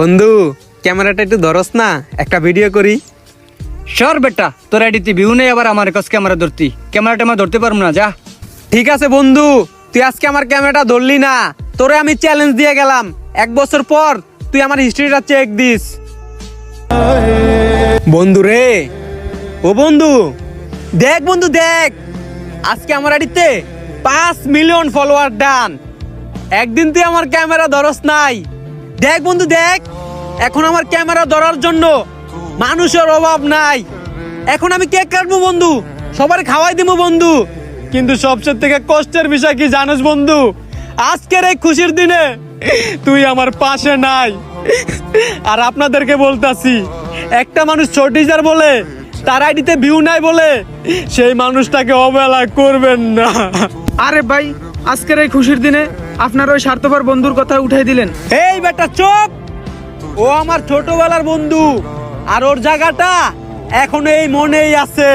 বন্ধু ক্যামেরাটা একটু ধরস না একটা ভিডিও করি। সর বেটা তোর আইডিতে ভিউ নেই আবার আমার কাছে ক্যামেরা ধরতি। ক্যামেরাটা আমার ধরতে পারব না যা। ঠিক আছে বন্ধু তুই আজকে আমার ক্যামেরাটা ধরলি না তোরে আমি চ্যালেঞ্জ দিয়ে গেলাম। এক বছর পর তুই আমার হিস্ট্রিটা চেক দিস। বন্ধু রে ও বন্ধু দেখ বন্ধু দেখ। আজকে আমার আড়িতে পাঁচ মিলিয়ন ফলোয়ার ডান। একদিন তুই আমার ক্যামেরা ধরস নাই। দেখ বন্ধু, দেখ। এখন আমার ক্যামেরা ধরার জন্য মানুষের অভাব নাই। এখন আমি কেক কাটবো বন্ধু, সবার খাওয়াই দিব বন্ধু। কিন্তু সবচেয়ে থেকে কষ্টের বিষয় কি জানিস বন্ধু? আজকের এই খুশির দিনে তুই আমার পাশে নাই। আর আপনাদেরকে বলতাছি, একটা মানুষ ছোটিজার বলে, তার আইডিতে ভিউ নাই বলে, সেই মানুষটাকে অবহেলা করবেন না। আরে ভাই, আজকের এই খুশির দিনে আপনার ওই স্বার্থপর বন্ধুর কথা উঠাই দিলেন। এই বেটা, চোপ! ও আমার ছোটবেলার বন্ধু। আর ওর জায়গাটা এখন এই মনেই আছে।